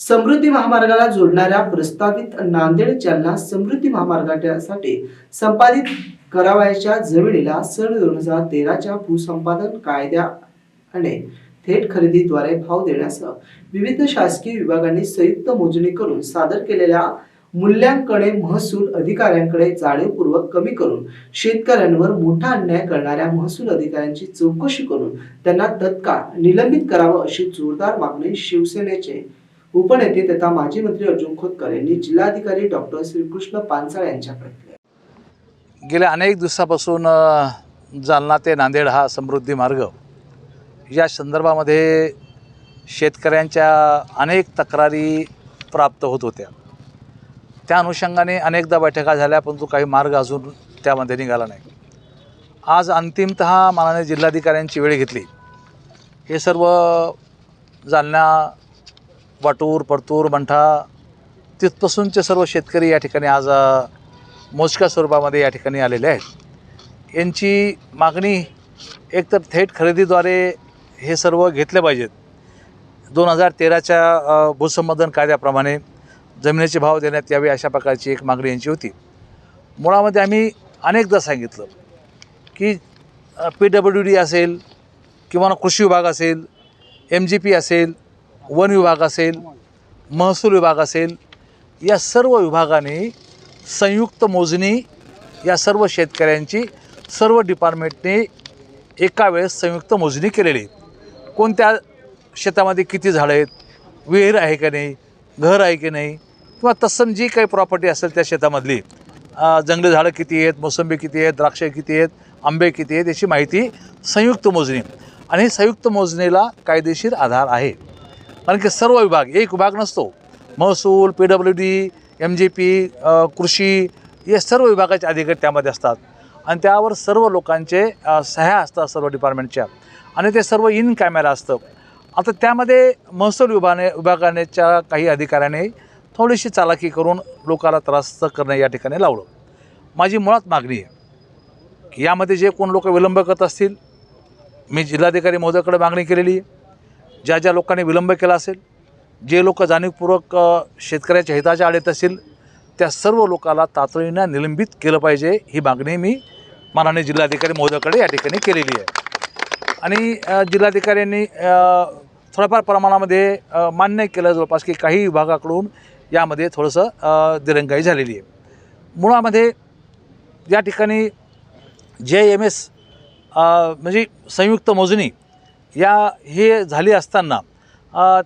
समृद्धी महामार्गाला जोडणाऱ्या प्रस्तावित नांदेड जालना समृद्धी महामार्गासाठी संपादित करावयाच्या जमिनीला सन दोन हजार तेराच्या भूसंपादन कायद्याने थेट खरेदीद्वारे भाव देण्यासह विविध शासकीय विभागांनी संयुक्त मोजणी करून सादर केलेल्या मूल्यांकडे महसूल अधिकाऱ्यांकडे जाणीवपूर्वक कमी करून शेतकऱ्यांवर मोठा अन्याय करणाऱ्या महसूल अधिकाऱ्यांची चौकशी करून त्यांना तत्काळ निलंबित करावं अशी जोरदार मागणी शिवसेनेचे उपनेते तथा माजी मंत्री अर्जुन खोतकर यांनी जिल्हाधिकारी डॉक्टर श्रीकृष्ण पानसाळ यांच्याकडे गेल्या अनेक दिवसापासून जालना ते नांदेड हा समृद्धी मार्ग. या संदर्भामध्ये शेतकऱ्यांच्या अनेक तक्रारी प्राप्त होत होत्या. त्या अनुषंगाने अनेकदा बैठका झाल्या परंतु काही मार्ग अजून त्यामध्ये निघाला नाही. आज अंतिमत माननीय जिल्हाधिकाऱ्यांची वेळ घेतली. हे सर्व जालना वाटूर परतूर मंठा तिथपासूनचे सर्व शेतकरी या ठिकाणी आज मोजक्या स्वरूपामध्ये या ठिकाणी आलेले आहेत. यांची मागणी एकतर थेट खरेदीद्वारे हे सर्व घेतले पाहिजेत. दोन हजार तेराच्या भूसंबंधन कायद्याप्रमाणे जमिनीचे भाव देण्यात यावे अशा प्रकारची एक मागणी यांची होती. मुळामध्ये आम्ही अनेकदा सांगितलं की पी डब्ल्यू डी असेल किंवा कृषी विभाग असेल एम जी पी असेल वन विभाग असेल महसूल विभाग असेल या सर्व विभागाने संयुक्त मोजणी या सर्व शेतकऱ्यांची सर्व डिपार्टमेंटने एका वेळेस संयुक्त मोजणी केलेली कोणत्या शेतामध्ये किती झाडं आहेत विहीर आहे का नाही घर आहे की नाही किंवा तत्सम जी काही प्रॉपर्टी असेल त्या शेतामधली जंगली झाडं किती आहेत मोसंबी किती आहेत द्राक्षे किती आहेत आंबे किती आहेत याची माहिती संयुक्त मोजणी. आणि संयुक्त मोजणीला कायदेशीर आधार आहे. कारण की सर्व विभाग एक विभाग नसतो. महसूल P W D M J P कृषी या सर्व विभागाचे अधिकारी त्यामध्ये असतात. आणि त्यावर सर्व लोकांचे सह्या असतात सर्व डिपार्टमेंटच्या आणि ते सर्व इन कॅमेरा असतं. आता त्यामध्ये महसूल विभागाने विभागानेच्या काही अधिकाऱ्याने थोडीशी चालाकी करून लोकाला त्रास करणं या ठिकाणी लावलं. माझी मुळात मागणी आहे की यामध्ये जे कोण लोक विलंब करत असतील मी जिल्हाधिकारी महोदयाकडे मागणी केलेली आहे. ज्या ज्या लोकांनी विलंब केला असेल जे लोक जाणीवपूर्वक शेतकऱ्याच्या हिताच्या आड येत असतील त्या सर्व लोकाला तातडीनं निलंबित केलं पाहिजे ही मागणी मी माननीय जिल्हाधिकारी महोदयाकडे या ठिकाणी केलेली आहे. आणि जिल्हाधिकाऱ्यांनी थोड्याफार प्रमाणामध्ये मान्य केलं जवळपास की काही विभागाकडून यामध्ये थोडंसं दिरंगाई झालेली आहे. मुळामध्ये या ठिकाणी जे एम एस म्हणजे संयुक्त मोजणी या हे झाली असताना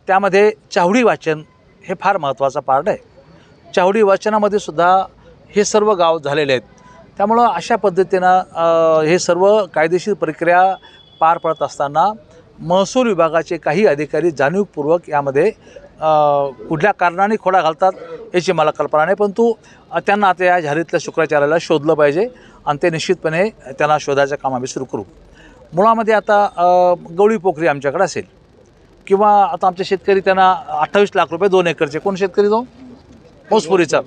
त्यामध्ये चावडी वाचन हे फार महत्त्वाचा पार्ट आहे. चावडी वाचनामध्ये सुद्धा हे सर्व गाव झालेले आहेत. त्यामुळं अशा पद्धतीनं हे सर्व कायदेशीर प्रक्रिया पार पडत असताना महसूल विभागाचे काही अधिकारी जाणीवपूर्वक यामध्ये कुठल्या कारणाने खोडा घालतात याची मला कल्पना नाही परंतु त्यांना आता या झारीतल्या शुक्राचार्याला शोधलं पाहिजे आणि ते निश्चितपणे त्यांना शोधायचं काम आम्ही सुरू करू. मुळामध्ये आता गवळी पोखरी आमच्याकडे असेल. किंवा आता आमचे शेतकरी त्यांना अठ्ठावीस लाख रुपये दोन एकरचे. कोण शेतकरी तो? मौसपुरीचा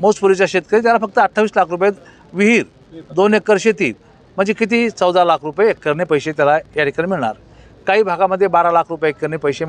मौसपुरीचा शेतकरी त्याला फक्त अठ्ठावीस लाख रुपये विहीर दोन एकर शेती. म्हणजे किती? चौदा लाख रुपये एकरने पैसे त्याला या ठिकाणी मिळणार. काही भागामध्ये बारा लाख रुपये एकरने पैसे